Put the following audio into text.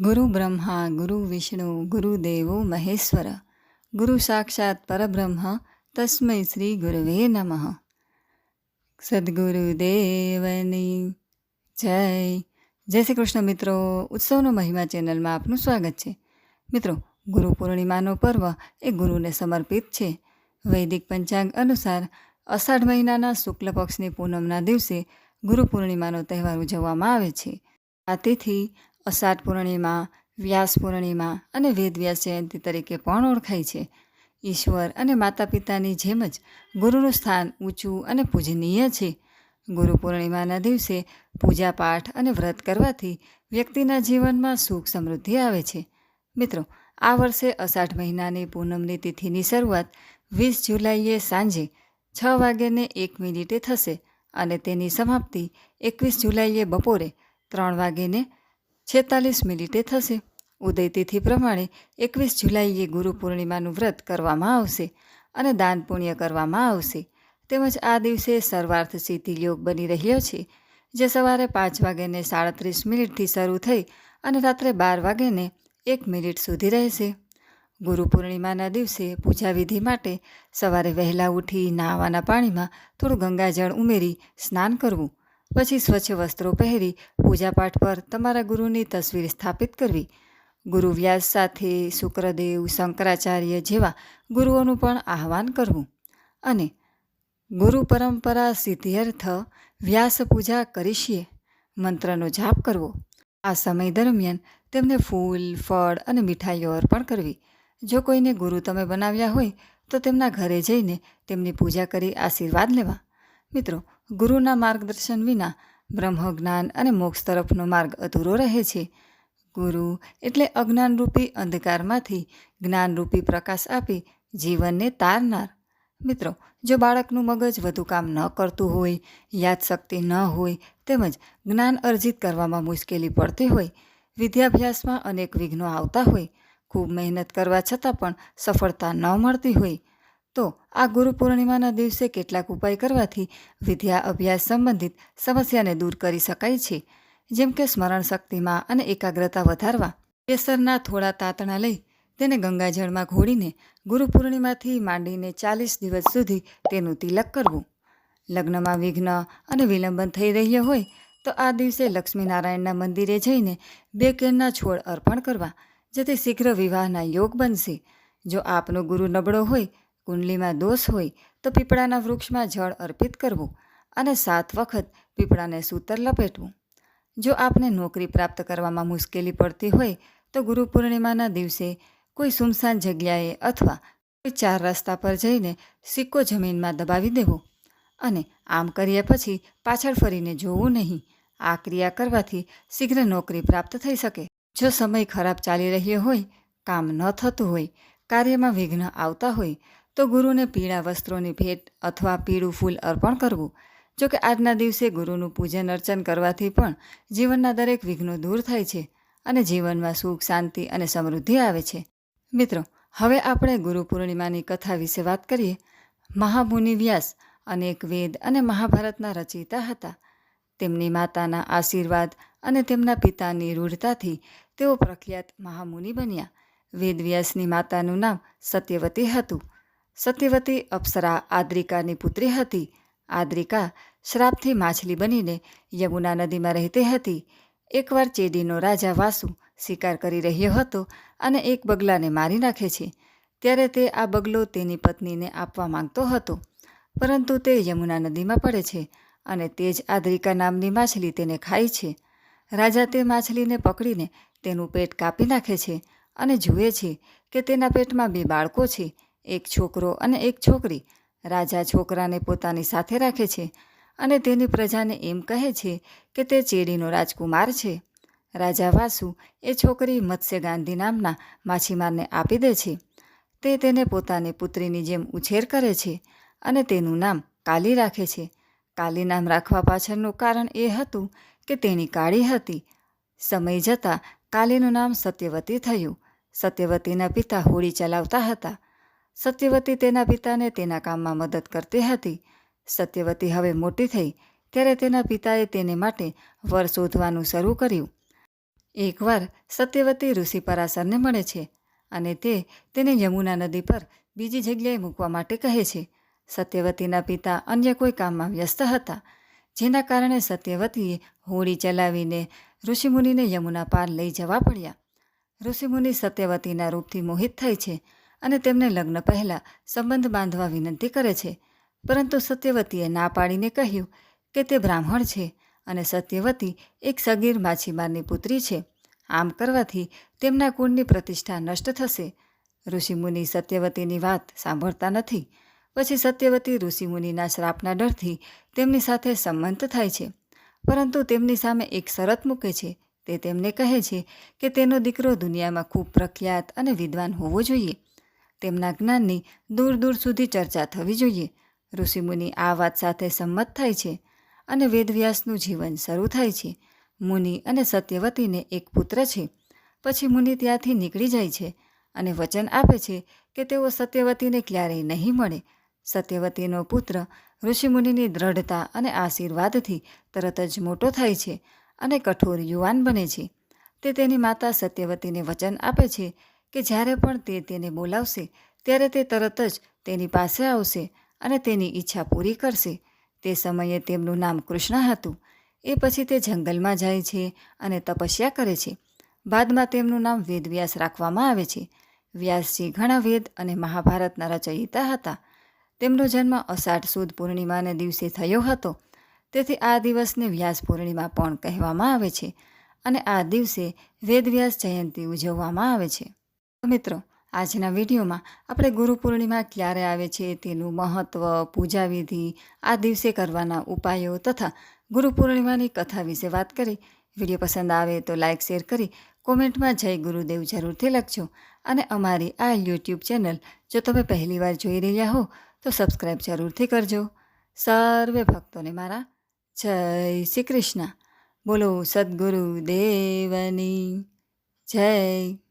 ગુરુ બ્રહ્મા, ગુરુ વિષ્ણુ ગુરુદેવો મહેશ્વર. ગુરુ સાક્ષાત પરબ્રહ્મ, તસ્મૈ શ્રી ગુરવે નમઃ. સદગુરુદેવની જય. જય શ્રી કૃષ્ણ મિત્રો. ઉત્સવનો મહિમા ચેનલમાં આપનું સ્વાગત છે. મિત્રો, ગુરુ પૂર્ણિમાનો પર્વ એ ગુરુને સમર્પિત છે. વૈદિક પંચાંગ અનુસાર અષાઢ મહિનાના શુક્લ પક્ષની પૂનમના દિવસે ગુરુ પૂર્ણિમાનો તહેવાર ઉજવવામાં આવે છે. આ તિથિ અષાઢ પૂર્ણિમા, વ્યાસ પૂર્ણિમા અને વેદવ્યાસ જયંતિ તરીકે પણ ઓળખાય છે. ઈશ્વર અને માતા પિતાની જેમ જ ગુરુનું સ્થાન ઊંચું અને પૂજનીય છે. ગુરુ પૂર્ણિમાના દિવસે પૂજા પાઠ અને વ્રત કરવાથી વ્યક્તિના જીવનમાં સુખ સમૃદ્ધિ આવે છે. મિત્રો, આ વર્ષે અષાઢ મહિનાની પૂનમની તિથિની શરૂઆત વીસ જુલાઈએ સાંજે છ વાગ્યાને એક મિનિટે થશે અને તેની સમાપ્તિ એકવીસ જુલાઈએ બપોરે ત્રણ વાગ્યે છેતાલીસ મિનિટે થશે. ઉદયતિથિ પ્રમાણે એકવીસ જુલાઈએ ગુરુ પૂર્ણિમાનું વ્રત કરવામાં આવશે અને દાન પુણ્ય કરવામાં આવશે. તેમજ આ દિવસે સર્વાર્થ સિદ્ધિ યોગ બની રહ્યો છે, જે સવારે પાંચ વાગ્યાને સાડત્રીસ મિનિટથી શરૂ થઈ અને રાત્રે બાર વાગ્યાને એક મિનિટ સુધી રહેશે. ગુરુ પૂર્ણિમાના દિવસે પૂજા વિધિ માટે સવારે વહેલા ઉઠી નાહવાના પાણીમાં થોડું ગંગાજળ ઉમેરી સ્નાન કરવું પછી સ્વચ્છ વસ્ત્રો પહેરી પૂજાપાઠ પર તમારા ગુરુની તસવીર સ્થાપિત કરવી. ગુરુ વ્યાસ સાથે શુક્રદેવ, શંકરાચાર્ય જેવા ગુરુઓનું પણ આહવાન કરવું. અને ગુરુ પરંપરા સિદ્ધિઅર્થ વ્યાસ પૂજા કરીશીએ મંત્રનો જાપ કરવો. આ સમય દરમિયાન તેમને ફૂલ, ફળ અને મીઠાઈઓ અર્પણ કરવી. જો કોઈને ગુરુ તમે બનાવ્યા હોય તો તેમના ઘરે જઈને તેમની પૂજા કરી આશીર્વાદ લેવા. મિત્રો ગુરુના માર્ગદર્શન વિના બ્રહ્મ જ્ઞાન અને મોક્ષ તરફનો માર્ગ અધૂરો રહે છે. ગુરુ એટલે અજ્ઞાનરૂપી અંધકારમાંથી જ્ઞાનરૂપી પ્રકાશ આપી જીવનને તારનાર. મિત્રો, જો બાળકનું મગજ વધુ કામ ન કરતું હોય, યાદશક્તિ ન હોય, તેમજ જ્ઞાન અર્જિત કરવામાં મુશ્કેલી પડતી હોય, વિદ્યાભ્યાસમાં અનેક વિઘ્નો આવતા હોય, ખૂબ મહેનત કરવા છતાં પણ સફળતા ન મળતી હોય તો આ ગુરુ પૂર્ણિમાના દિવસે કેટલાક ઉપાય કરવાથી વિદ્યા અભ્યાસ સંબંધિત સમસ્યાને દૂર કરી શકાય છે. જેમ કે સ્મરણ શક્તિમાં અને એકાગ્રતા વધારવા, કેસરના થોડા તાતણા લઈ તેને ગંગાજળમાં ઘોડીને ગુરુ પૂર્ણિમાથી માંડીને ચાલીસ દિવસ સુધી તેનું તિલક કરવું. લગ્નમાં વિઘ્ન અને વિલંબન થઈ રહ્યો હોય તો આ દિવસે લક્ષ્મીનારાયણના મંદિરે જઈને બે કેરના છોડ અર્પણ કરવા, જેથી શીઘ્ર વિવાહના યોગ બનશે. જો આપનો ગુરુ નબળો હોય કુંડલીમાં દોષ હોય તો પીપળાના વૃક્ષમાં જળ અર્પિત કરવું અને સાત વખત પીપળાને સૂતર લપેટવું. જો આપને નોકરી પ્રાપ્ત કરવામાં મુશ્કેલી પડતી હોય તો ગુરુ પૂર્ણિમાના દિવસે કોઈ સુમસાન જગ્યાએ અથવા કોઈ ચાર રસ્તા પર જઈને સિક્કો જમીનમાં દબાવી દેવો અને આમ કર્યા પછી પાછળ ફરીને જોવું નહીં. આ ક્રિયા કરવાથી શીઘ્ર નોકરી પ્રાપ્ત થઈ શકે. જો સમય ખરાબ ચાલી રહ્યો હોય, કામ ન થતું હોય, કાર્યમાં વિઘ્ન આવતા હોય તો ગુરુને પીળા વસ્ત્રોની ભેટ અથવા પીળું ફૂલ અર્પણ કરવું. જો કે આજના દિવસે ગુરુનું પૂજન અર્ચન કરવાથી પણ જીવનના દરેક વિઘ્નો દૂર થાય છે અને જીવનમાં સુખ, શાંતિ અને સમૃદ્ધિ આવે છે. મિત્રો, હવે આપણે ગુરુ પૂર્ણિમાની કથા વિશે વાત કરીએ. મહામુનિ વ્યાસ અનેક વેદ અને મહાભારતના રચયિતા હતા. તેમની માતાના આશીર્વાદ અને તેમના પિતાની રૂઢતાથી તેઓ પ્રખ્યાત મહામુનિ બન્યા. વેદવ્યાસની માતાનું નામ સત્યવતી હતું. સત્યવતી અપ્સરા આદ્રિકાની પુત્રી હતી. આદ્રિકા શ્રાપથી માછલી બનીને યમુના નદીમાં રહેતી હતી. એકવાર ચેડીનો રાજા વાસુ શિકાર કરી રહ્યો હતો અને એક બગલાને મારી નાખે છે, ત્યારે તે આ બગલો તેની પત્નીને આપવા માંગતો હતો. પરંતુ તે યમુના નદીમાં પડે છે અને તે જ આદ્રિકા નામની માછલી તેને ખાય છે. રાજા તે માછલીને પકડીને તેનું પેટ કાપી નાખે છે અને જુએ છે કે તેના પેટમાં બે બાળકો છે એક છોકરો અને એક છોકરી. રાજા છોકરાને પોતાની સાથે રાખે છે અને તેની પ્રજાને એમ કહે છે કે તે ચેડીનો રાજકુમાર છે. રાજા વાસુ એ છોકરી મત્સ્ય ગાંધી નામના માછીમારને આપી દે છે. તે તેને પોતાની પુત્રીની જેમ ઉછેર કરે છે અને તેનું નામ કાલી રાખે છે. કાલી નામ રાખવા પાછળનું કારણ એ હતું કે તેની કાળી હતી. સમય જતાં કાલીનું નામ સત્યવતી થયું. સત્યવતીના પિતા હોળી ચલાવતા હતા. સત્યવતી તેના પિતાને તેના કામમાં મદદ કરતી હતી. સત્યવતી હવે મોટી થઈ, ત્યારે તેના પિતાએ તેને માટે વર શોધવાનું શરૂ કર્યું. એકવાર સત્યવતી ઋષિ પરાસરને મળે છે અને તે તેને યમુના નદી પર બીજી જગ્યાએ મૂકવા માટે કહે છે. સત્યવતીના પિતા અન્ય કોઈ કામમાં વ્યસ્ત હતા, જેના કારણે સત્યવતીએ હોડી ચલાવીને ઋષિમુનિને યમુના પાર લઈ જવા પડ્યા. ઋષિમુનિ સત્યવતીના રૂપથી મોહિત થાય છે અને તેમને લગ્ન પહેલાં સંબંધ બાંધવા વિનંતી કરે છે. પરંતુ સત્યવતીએ ના પાડીને કહ્યું કે તે બ્રાહ્મણ છે અને સત્યવતી એક સગીર માછીમારની પુત્રી છે. આમ કરવાથી તેમના કુળની પ્રતિષ્ઠા નષ્ટ થશે. ઋષિમુનિ સત્યવતીની વાત સાંભળતા નથી. પછી સત્યવતી ઋષિમુનિના શ્રાપના ડરથી તેમની સાથે સંમત થાય છે. પરંતુ તેમની સામે એક શરત મૂકે છે. તે તેમને કહે છે કે તેનો દીકરો દુનિયામાં ખૂબ પ્રખ્યાત અને વિદ્વાન હોવો જોઈએ. તેમના જ્ઞાનની દૂર દૂર સુધી ચર્ચા થવી જોઈએ. ઋષિમુનિ આ વાત સાથે સંમત થાય છે અને વેદવ્યાસનું જીવન શરૂ થાય છે. મુનિ અને સત્યવતીને એક પુત્ર છે. પછી મુનિ ત્યાંથી નીકળી જાય છે અને વચન આપે છે કે તેઓ સત્યવતીને ક્યારેય નહીં મળે. સત્યવતીનો પુત્ર ઋષિમુનિની દ્રઢતા અને આશીર્વાદથી તરત જ મોટો થાય છે અને કઠોર યુવાન બને છે. તે તેની માતા સત્યવતીને વચન આપે છે કે જ્યારે પણ તે તેને બોલાવશે, ત્યારે તે તરત જ તેની પાસે આવશે અને તેની ઈચ્છા પૂરી કરશે. તે સમયે તેમનું નામ કૃષ્ણ હતું. એ પછી તે જંગલમાં જાય છે અને તપસ્યા કરે છે. બાદમાં તેમનું નામ વેદવ્યાસ રાખવામાં આવે છે. વ્યાસજી ઘણા વેદ અને મહાભારતના રચયિતા હતા. તેમનો જન્મ અષાઢ સુદ પૂર્ણિમાને દિવસે થયો હતો. તેથી આ દિવસને વ્યાસ પૂર્ણિમા પણ કહેવામાં આવે છે અને આ દિવસે વેદવ્યાસ જયંતિ ઉજવવામાં આવે છે. મિત્રો, આજના વિડીયોમાં આપણે ગુરુ પૂર્ણિમા ક્યારે આવે છે, તેનું મહત્ત્વ પૂજાવિધિ, આ દિવસે કરવાના ઉપાયો તથા ગુરુ પૂર્ણિમાની કથા વિશે વાત કરી. વીડિયો પસંદ આવે તો લાઇક શેર કરી, કોમેન્ટમાં જય ગુરુદેવ જરૂરથી લખજો. અને અમારી આ યુટ્યુબ ચેનલ જો તમે પહેલીવાર જોઈ રહ્યા હો, તો સબસ્ક્રાઈબ જરૂરથી કરજો. સર્વે ભક્તોને મારા જય શ્રી કૃષ્ણ. બોલો સદગુરુ દેવની જય.